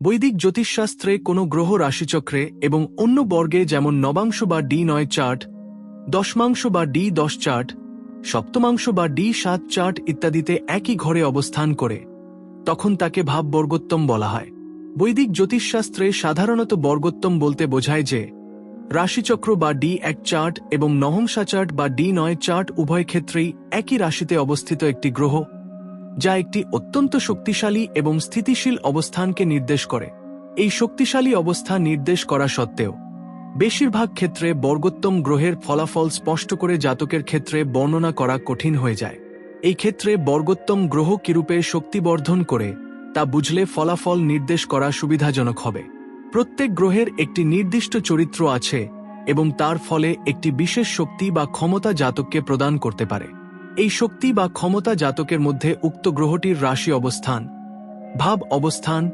বৈদিক জ্যোতিষশাস্ত্রে কোনো গ্রহ রাশিচক্রে এবং অন্য বর্গে যেমন নবাংশ বা ডি নয় চার্ট, দশমাংশ বা ডি দশ চার্ট, সপ্তমাংশ বা ডি সাত চার্ট ইত্যাদিতে একই ঘরে অবস্থান করে, তখন তাকে ভাব বর্গোত্তম বলা হয়। বৈদিক জ্যোতিষশাস্ত্রে সাধারণত বর্গোত্তম বলতে বোঝায় যে, রাশিচক্র বা ডি এক চার্ট এবং নহংসা চার্ট বা ডি নয় চার্ট উভয় ক্ষেত্রেই একই রাশিতে অবস্থিত একটি গ্রহ যা একটি অত্যন্ত শক্তিশালী এবং স্থিতিশীল অবস্থানকে নির্দেশ করে। এই শক্তিশালী অবস্থা নির্দেশ করা সত্ত্বেও, বেশিরভাগ ক্ষেত্রে বর্গোত্তম গ্রহের ফলাফল স্পষ্ট করে জাতকের ক্ষেত্রে বর্ণনা করা কঠিন হয়ে যায়। এই ক্ষেত্রে বর্গোত্তম গ্রহ কিরূপে শক্তিবর্ধন করে, তা বুঝলে ফলাফল নির্দেশ করা সুবিধাজনক হবে। প্রত্যেক গ্রহের একটি নির্দিষ্ট চরিত্র আছে এবং তার ফলে একটি বিশেষ শক্তি বা ক্ষমতা জাতককে প্রদান করতে পারে। এই শক্তি বা ক্ষমতা জাতকের মধ্যে উক্ত গ্রহটির রাশি অবস্থান। ভাব অবস্থান,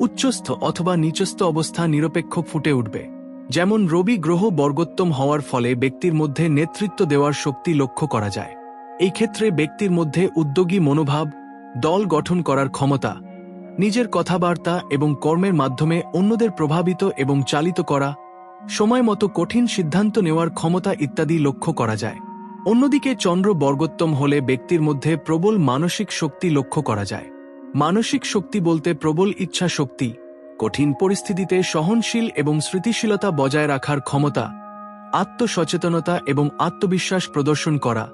উচ্চস্থ অথবা নিচস্থ অবস্থা নিরপেক্ষ ফুটে উঠবে। যেমন রবি গ্রহ বর্গোত্তম হওয়ার ফলে ব্যক্তির মধ্যে নেতৃত্ব দেওয়ার শক্তি লক্ষ্য করা যায়। এই ক্ষেত্রে ব্যক্তির মধ্যে উদ্যোগী মনোভাব, দল গঠন করার ক্ষমতা, নিজের কথাবার্তা এবং কর্মের মাধ্যমে অন্যদের প্রভাবিত এবং চালিত করা সময় মতো কঠিন সিদ্ধান্ত নেওয়ার ক্ষমতা ইত্যাদি লক্ষ্য করা যায়। অন্যদিকে চন্দ্র বর্গোত্তম হলে ব্যক্তির মধ্যে প্রবল মানসিক শক্তি লক্ষ্য করা যায়। মানসিক শক্তি বলতে প্রবল ইচ্ছা শক্তি, কঠিন পরিস্থিতিতে সহনশীল এবং স্মৃতিশীলতা বজায় রাখার ক্ষমতা, আত্মসচেতনতা এবং আত্মবিশ্বাস প্রদর্শন করা,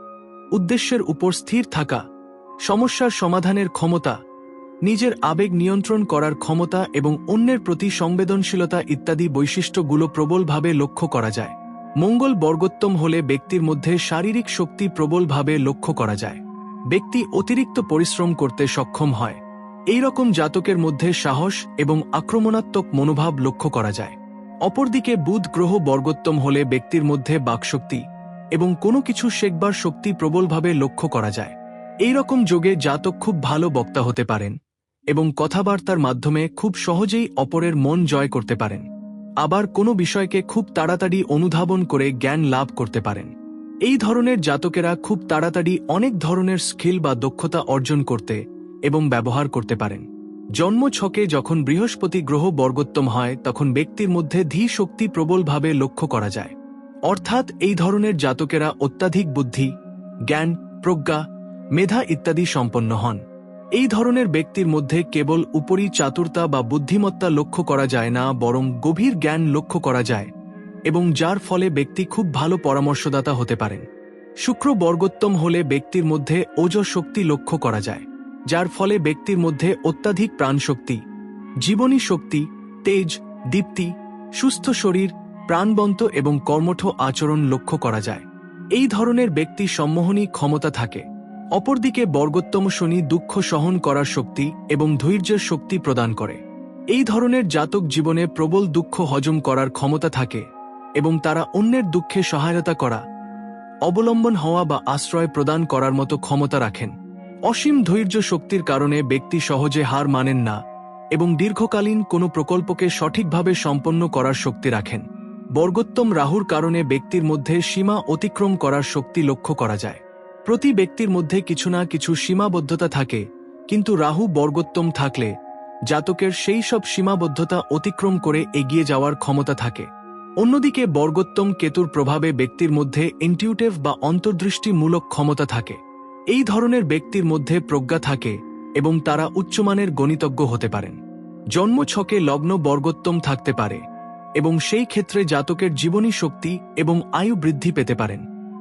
উদ্দেশ্যের উপর স্থির থাকা, সমস্যার সমাধানের ক্ষমতা, নিজের আবেগ নিয়ন্ত্রণ করার ক্ষমতা এবং অন্যের প্রতি সংবেদনশীলতা ইত্যাদি বৈশিষ্ট্যগুলো প্রবলভাবে লক্ষ্য করা যায়। মঙ্গল বর্গোত্তম হলে ব্যক্তির মধ্যে শারীরিক শক্তি প্রবলভাবে লক্ষ্য করা যায়। ব্যক্তি অতিরিক্ত পরিশ্রম করতে সক্ষম হয়। এই রকম জাতকের মধ্যে সাহস এবং আক্রমণাত্মক মনোভাব লক্ষ্য করা যায়। অপরদিকে বুধ গ্রহ বর্গোত্তম হলে ব্যক্তির মধ্যে বাকশক্তি এবং কোনো কিছু শেখবার শক্তি প্রবলভাবে লক্ষ্য করা যায়। এই রকম যোগে জাতক খুব ভালো বক্তা হতে পারেন এবং কথাবার্তার মাধ্যমে খুব সহজেই অপরের মন জয় করতে পারেন। আবার কোনো বিষয়কে খুব তাড়াতাড়ি অনুধাবন করে জ্ঞান লাভ করতে পারেন। এই ধরনের জাতকেরা খুব তাড়াতাড়ি অনেক ধরনের স্কিল বা দক্ষতা অর্জন করতে এবং ব্যবহার করতে পারেন। জন্ম ছকে যখন বৃহস্পতি গ্রহ বর্গোত্তম হয়, তখন ব্যক্তির মধ্যে ধী শক্তি প্রবলভাবে লক্ষ্য করা যায়। অর্থাৎ এই ধরনের জাতকেরা অত্যাধিক বুদ্ধি, জ্ঞান, প্রজ্ঞা, মেধা ইত্যাদি সম্পন্ন হন। এই ধরনের ব্যক্তির মধ্যে কেবল উপরি চাতুরতা বা বুদ্ধিমত্তা লক্ষ্য করা যায় না, বরং গভীর জ্ঞান লক্ষ্য করা যায়, এবং যার ফলে ব্যক্তি খুব ভালো পরামর্শদাতা হতে পারেন। শুক্র বর্গোত্তম হলে ব্যক্তির মধ্যে ওজ শক্তি লক্ষ্য করা যায়, যার ফলে ব্যক্তির মধ্যে অত্যাধিক প্রাণশক্তি, জীবনী শক্তি, তেজ, দীপ্তি, সুস্থ শরীর, প্রাণবন্ত এবং কর্মঠ আচরণ লক্ষ্য করা যায়। এই ধরনের ব্যক্তি সম্মোহনী ক্ষমতা থাকে। অপরদিকে বর্গোত্তম শনি দুঃখ সহন করার শক্তি এবং ধৈর্যের শক্তি প্রদান করে। এই ধরনের জাতক জীবনে প্রবল দুঃখ হজম করার ক্ষমতা থাকে এবং তারা অন্যের দুঃখে সহায়তা করা, অবলম্বন হওয়া বা আশ্রয় প্রদান করার মতো ক্ষমতা রাখেন। অসীম ধৈর্য শক্তির কারণে ব্যক্তি সহজে হার মানেন না এবং দীর্ঘকালীন কোনো প্রকল্পকে সঠিকভাবে সম্পন্ন করার শক্তি রাখেন। বর্গোত্তম রাহুর কারণে ব্যক্তির মধ্যে সীমা অতিক্রম করার শক্তি লক্ষ্য করা যায়। প্রতি ব্যক্তির মধ্যে কিছু না কিছু সীমাবদ্ধতা থাকে, কিন্তু রাহু বর্গোত্তম থাকলে, জাতকের সেই সব সীমাবদ্ধতা অতিক্রম করে এগিয়ে যাওয়ার ক্ষমতা থাকে। অন্যদিকে বর্গোত্তম কেতুর প্রভাবে ব্যক্তির মধ্যে ইনটিউটিভ বা অন্তর্দৃষ্টিমূলক ক্ষমতা থাকে। এই ধরনের ব্যক্তির মধ্যে প্রজ্ঞা থাকে এবং তারা উচ্চমানের গণিতজ্ঞ হতে পারেন। জন্ম ছকে লগ্ন বর্গোত্তম থাকতে পারে এবং সেই ক্ষেত্রে জাতকের জীবনী শক্তি এবং আয়ু বৃদ্ধি পেতে পারেন।